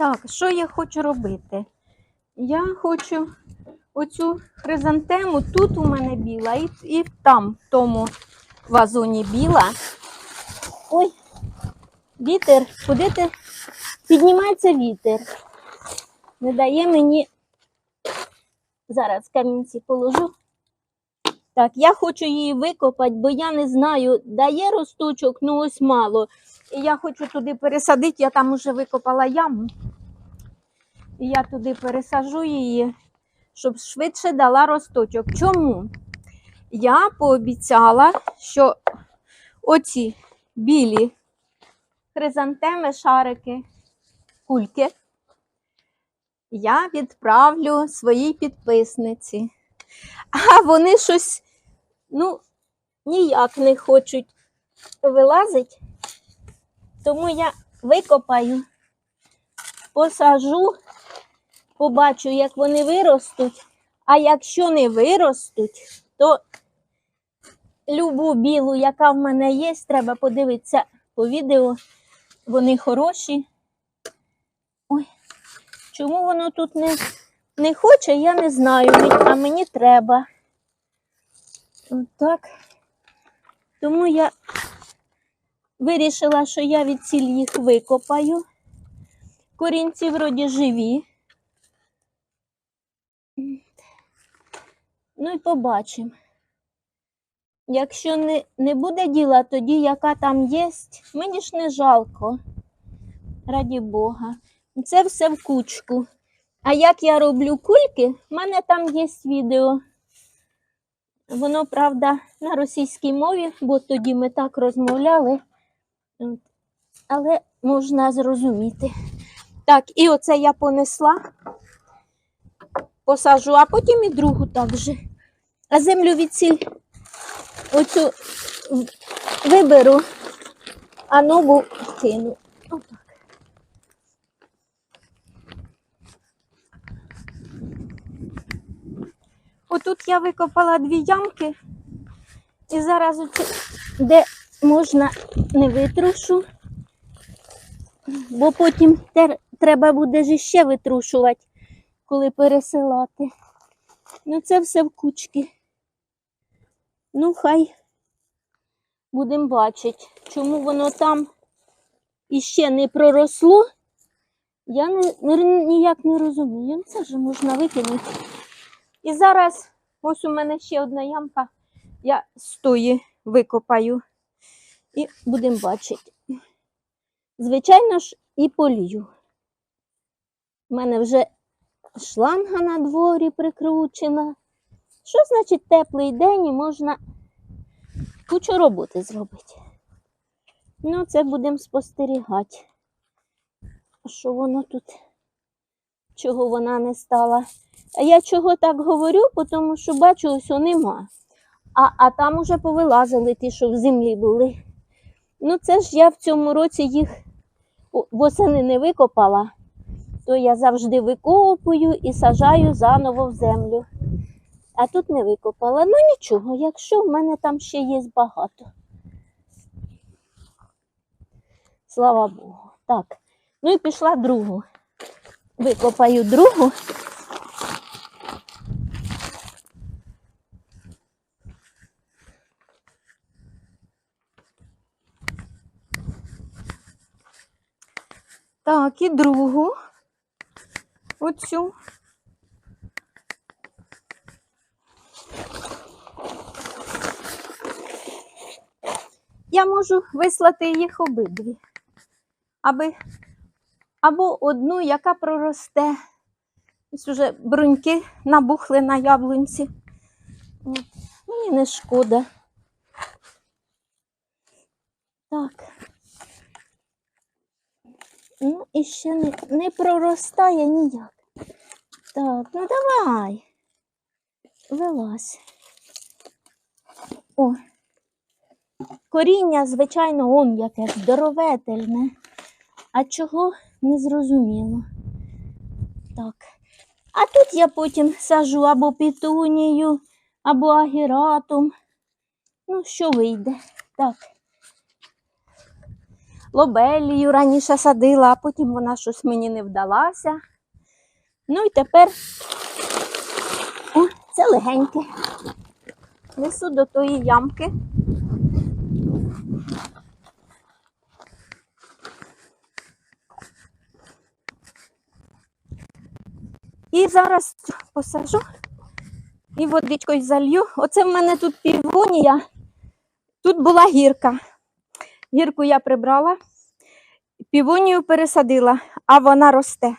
Так, що я хочу робити? Я хочу оцю хризантему, тут у мене біла, і, і там, в тому вазоні біла. Ой, вітер, куди ти? Піднімається вітер. Не дає мені. Зараз камінці положу. Так, я хочу її викопати, бо я не знаю, дає росточок, ну ось мало. І я хочу туди пересадити, я там уже викопала яму. І я туди пересажу її, щоб швидше дала росточок. Чому? Я пообіцяла, що оці білі хризантеми, шарики, кульки я відправлю своїй підписниці. А вони щось, ну, ніяк не хочуть вилазити. Тому я викопаю, посажу, побачу, як вони виростуть. А якщо не виростуть, то любу білу, яка в мене є, треба подивитися по відео. Вони хороші. Ой, чому воно тут не, не хоче, я не знаю, а мені треба. Отак. Тому я Вирішила, що я від ціль їх викопаю. Корінці вроді живі. Ну і побачимо. Якщо не, не буде діла, тоді яка там є, мені ж не жалко. Раді Бога. Це все в кучку. А як я роблю кульки, в мене там є відео. Воно, правда, на російській мові, бо тоді ми так розмовляли. Але можна зрозуміти. Так, і оце я понесла, посажу, а потім і другу також. А землю від ціль оцю виберу, а нову кину. Отак. Отут я викопала дві ямки, і зараз оці, де можна не витрушу, бо потім тер- треба буде ж іще витрушувати, коли пересилати. Ну, це все в кучки. Ну, хай будемо бачити, чому воно там іще не проросло. Я не, ніяк не розумію. Це ж можна викинути. І зараз ось у мене ще одна ямка. Я з тої викопаю і будемо бачити. Звичайно ж, і полію. У мене вже шланга на дворі прикручена. Що значить теплий день і можна кучу роботи зробити? Ну, це будемо спостерігати. Що воно тут, чого вона не стала. А я чого так говорю, тому що бачу, ось нема. А, а там уже повилазили ті, що в землі були. Ну, це ж я в цьому році їх восени не викопала, то я завжди викопую і сажаю заново в землю. А тут не викопала. Ну нічого, якщо в мене там ще є багато. Слава Богу. Так. Ну і пішла другу. Викопаю другу. Так, і другу. Оцю. Я можу вислати їх обидві, аби або одну, яка проросте. Ось уже бруньки набухли на яблунці. Мені не шкода. Так. Ну, і ще не, не проростає ніяк. Так, ну давай. Вилазь. О. Коріння, звичайно, он яке здоровительне. А чого не зрозуміло. Так. А тут я потім сажу або петунію, або агератум. Ну, що вийде? Так. Лобелію раніше садила, а потім вона щось мені не вдалася. Ну і тепер о, це легеньке. Несу до тої ямки. І зараз посажу і водичкою залью. Оце в мене тут півонія. Тут була гірка. Гірку я прибрала, півонію пересадила, а вона росте.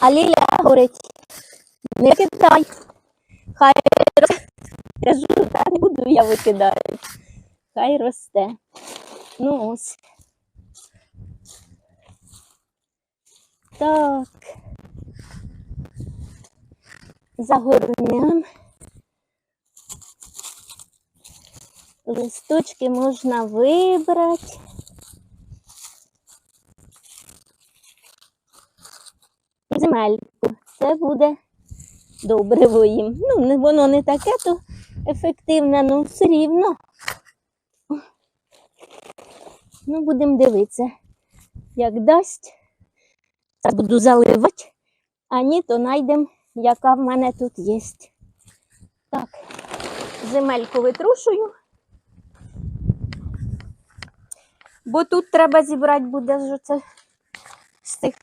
А Ліля говорить, не кидай. Хай росте. Та не буду я викидати. Хай росте. Ну ось. Так. Загорнем. Листочки можна вибрати. Земельку. Це буде добре їм. Ну, воно не таке то ефективне, але все рівно. Ну, будемо дивитися, як дасть. Зараз буду заливати, а ні, то знайдемо, яка в мене тут є. Так, земельку витрушую. Бо тут треба зібрати буде ж оце з тих.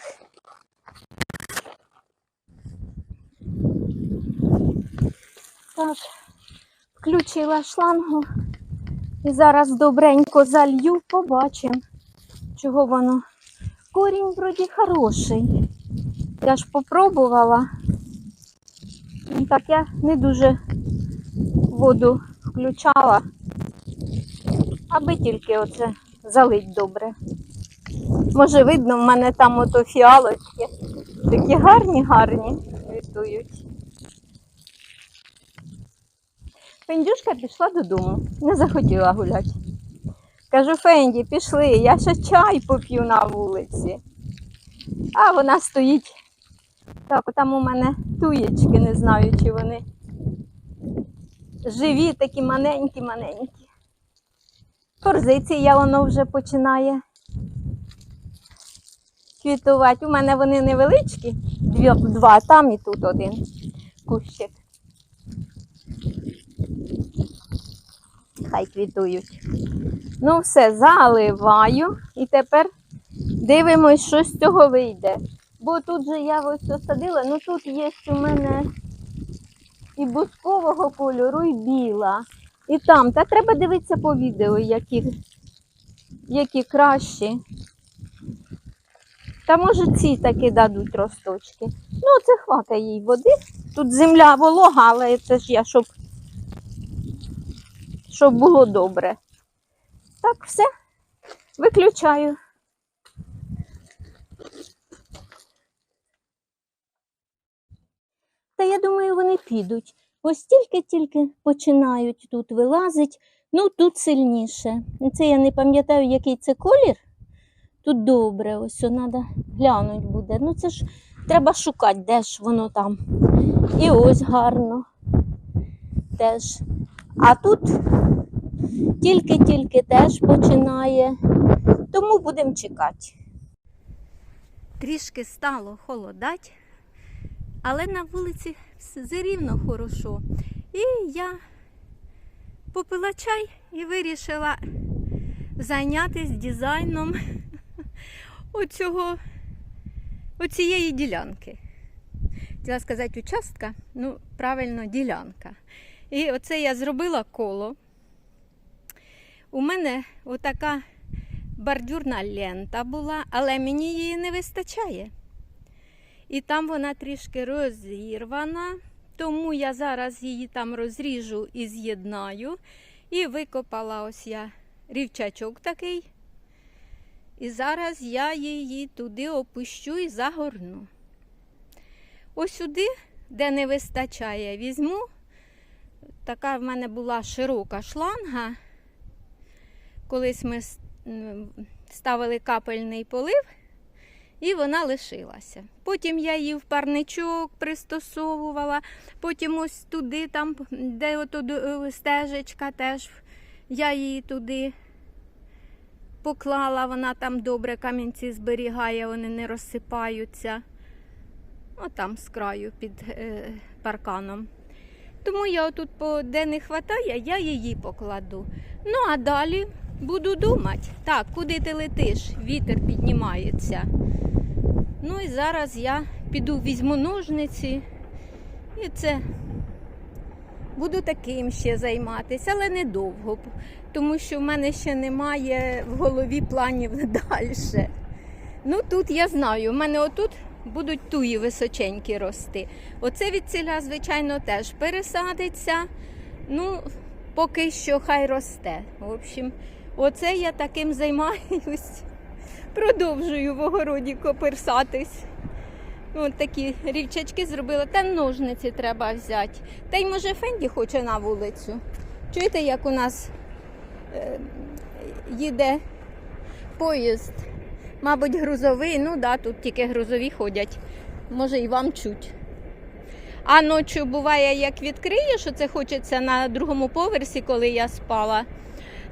Так, включила шлангу і зараз добренько залью, побачимо, чого воно. Корінь вроді хороший. Я ж попробувала. Ну, Так я не дуже воду включала, аби тільки оце залить добре. Може, видно, в мене там ото фіалочки. Такі гарні, гарні квітують. Фендюшка пішла додому, не захотіла гуляти. Кажу, Фенді, пішли, я ще чай поп'ю на вулиці. А вона стоїть. Так, там у мене туєчки, не знаю, чи вони живі, такі маленькі-маленькі. Форзиція воно вже починає квітувати. У мене вони невеличкі, два, там і тут один кущик. Хай квітують. Ну, все, заливаю і тепер дивимось, що з цього вийде. Бо тут же я ось осадила, ну тут є у мене і бускового кольору, і біла. І там. Та треба дивитися по відео, які, які кращі. Та може ці таки дадуть росточки. Ну, це хватає їй води. Тут земля волога, але це ж я, щоб, щоб було добре. Так, все. Виключаю. Та я думаю, вони підуть. Ось тільки-тільки починають тут вилазить. Ну, тут сильніше. Це я не пам'ятаю, який це колір. Тут добре, ось треба глянути буде. Ну, це ж треба шукати, де ж воно там. І ось гарно. Теж. А тут тільки-тільки теж починає. Тому будемо чекати. Трішки стало холодать, але на вулиці все рівно хорошо. І я попила чай і вирішила зайнятися дизайном оцього, оцієї ділянки. Хотіла сказати участка, ну, правильно, ділянка. І оце я зробила коло. У мене отака бордюрна лента була, але мені її не вистачає. І там вона трішки розірвана, тому я зараз її там розріжу і з'єднаю. І викопала ось я рівчачок такий. І зараз я її туди опущу і загорну. Ось сюди, де не вистачає, візьму. Така в мене була широка шланга. Колись ми ставили капельний полив, і вона лишилася. Потім я її в парничок пристосовувала, потім ось туди, там, де ото е, стежечка теж, я її туди поклала, вона там добре камінці зберігає, вони не розсипаються. Отам з краю під е, парканом. Тому я отут, де не вистачає, я її покладу. Ну, а далі буду думати. Так, куди ти летиш? Вітер піднімається. Ну і зараз я піду візьму ножниці і це буду таким ще займатися, але недовго, тому що в мене ще немає в голові планів далі. Ну тут я знаю, в мене отут будуть туї височенькі рости. Оце від ціля, звичайно, теж пересадиться. Ну, поки що хай росте. В общем, оце я таким займаюсь. Продовжую в огороді коперсатись. Ось такі рівчачки зробила. Та ножниці треба взяти. Та й може Фенді хоче на вулицю. Чуєте, як у нас е, їде поїзд? Мабуть, грузовий. Ну да, тут тільки грузові ходять. Може і вам чуть. А ночі буває, як відкриєш, що це хочеться на другому поверсі, коли я спала.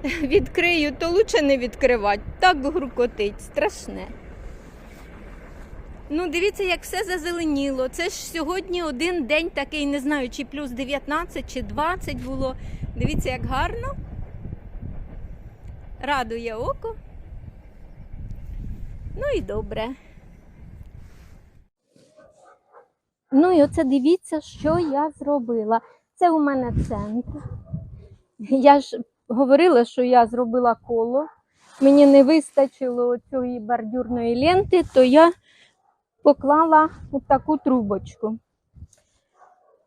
Відкрию, то лучше не відкривати. Так грукотить, страшне. Ну, дивіться, як все зазеленіло. Це ж сьогодні один день такий, не знаю, чи плюс 19, чи 20 було. Дивіться, як гарно. Радує око. Ну і добре. Ну і оце дивіться, що я зробила. Це у мене центр. Я ж говорила, що я зробила коло. Мені не вистачило цієї бордюрної ленти, то я поклала таку трубочку.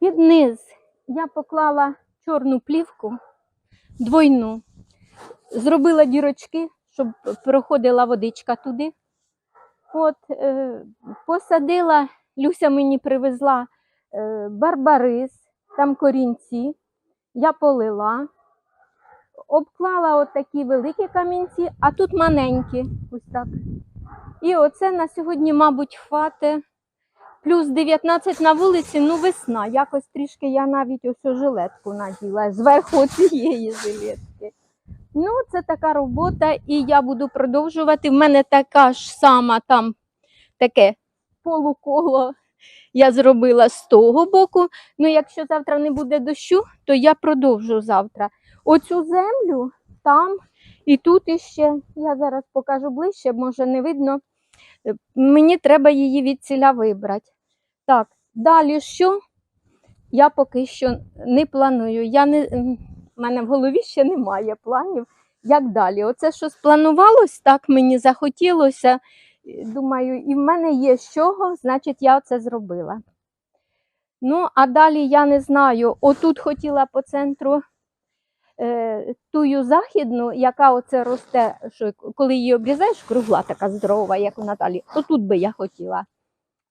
Під низ я поклала чорну плівку двойну, зробила дірочки, щоб проходила водичка туди. От, е, посадила, Люся мені привезла е, барбарис, там корінці, я полила, обклала от такі великі камінці, а тут маленькі, ось так. І оце на сьогодні, мабуть, хвате. Плюс 19 на вулиці, ну весна. Якось трішки я навіть ось жилетку наділа зверху цієї жилетки. Ну, це така робота, і я буду продовжувати. В мене така ж сама там таке полуколо я зробила з того боку. Ну, якщо завтра не буде дощу, то я продовжу завтра. Оцю землю там і тут іще, я зараз покажу ближче, може не видно. Е, Мені треба її від ціля вибрати. Так, далі що? Я поки що не планую. Я не, в мене в голові ще немає планів. Як далі? Оце що спланувалось, так мені захотілося. Е, Думаю, і в мене є з чого, значить, я це зробила. Ну, а далі я не знаю. Отут хотіла по центру тую західну, яка оце росте, що коли її обрізаєш, кругла така здорова, як у Наталі, то тут би я хотіла.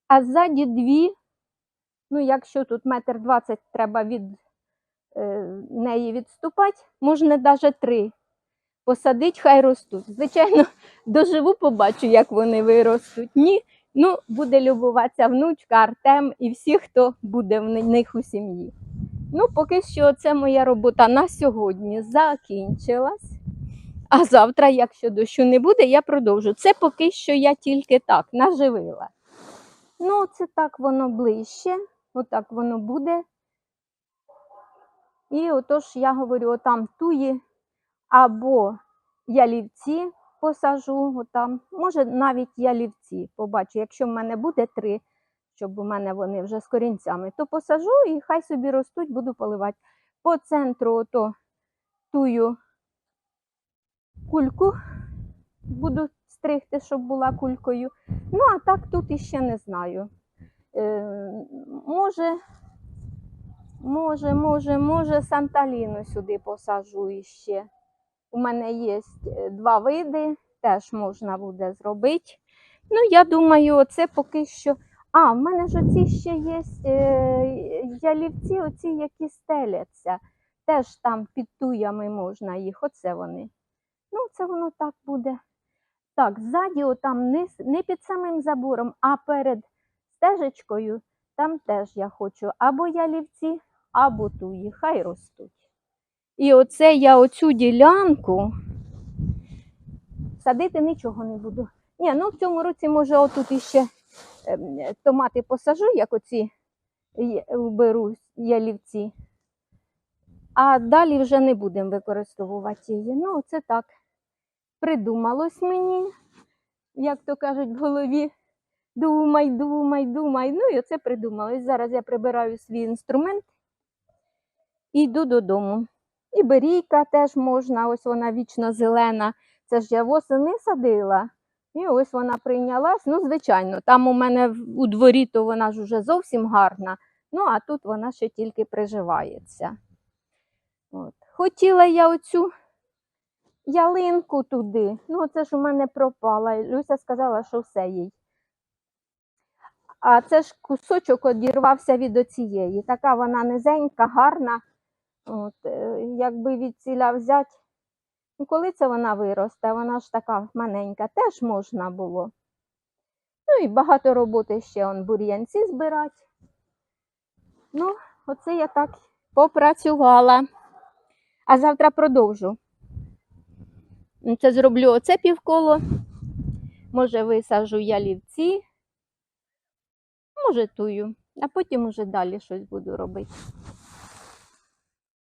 А ззаді дві, ну якщо тут метр двадцять треба від е, неї відступати, можна навіть три. Посадить, хай ростуть. Звичайно, доживу, побачу, як вони виростуть. Ні, ну буде любуватися внучка, Артем і всі, хто буде в них у сім'ї. Ну, поки що це моя робота на сьогодні закінчилась. А завтра, якщо дощу не буде, я продовжу. Це поки що я тільки так наживила. Ну, це так воно ближче, отак воно буде. І отож я говорю, отам туї або ялівці посажу, отам. може навіть ялівці побачу. Якщо в мене буде три, щоб у мене вони вже з корінцями, то посажу і хай собі ростуть, буду поливати. По центру ото тую кульку буду стригти, щоб була кулькою. Ну, а так тут іще не знаю. Е, може, може, може, може, Санталіну сюди посажу іще. У мене є е, два види, теж можна буде зробити. Ну, я думаю, це поки що. А, в мене ж оці ще є е, ялівці, оці, які стеляться. Теж там під туями можна їх. Оце вони. Ну, це воно так буде. Так, ззаді, отам не, не під самим забором, а перед стежечкою, там теж я хочу або ялівці, або туї. Хай ростуть. І оце я оцю ділянку Садити нічого не буду. Ні, ну в цьому році, може, отут іще томати посажу, як оці вберу ялівці. А далі вже не будемо використовувати її. Ну, це так. Придумалось мені, як то кажуть, в голові. Думай, думай, думай. Ну і оце придумалось. Зараз я прибираю свій інструмент і йду додому. І берійка теж можна, ось вона вічно зелена. Це ж я восени садила. І ось вона прийнялась. Ну, звичайно, там у мене у дворі то вона ж уже зовсім гарна. Ну, а тут вона ще тільки приживається. От. Хотіла я оцю ялинку туди. Ну, це ж у мене пропала. Люся сказала, що все їй. А це ж кусочок одірвався від оцієї. Така вона низенька, гарна. От, е, якби від ціля взяти. Коли це вона виросте, вона ж така маленька, теж можна було. Ну і багато роботи ще он бур'янці збирати. Ну, оце я так попрацювала. А завтра продовжу. Ну, Це зроблю оце півколо. Може, висаджу ялівці, може тую, а потім уже далі щось буду робити.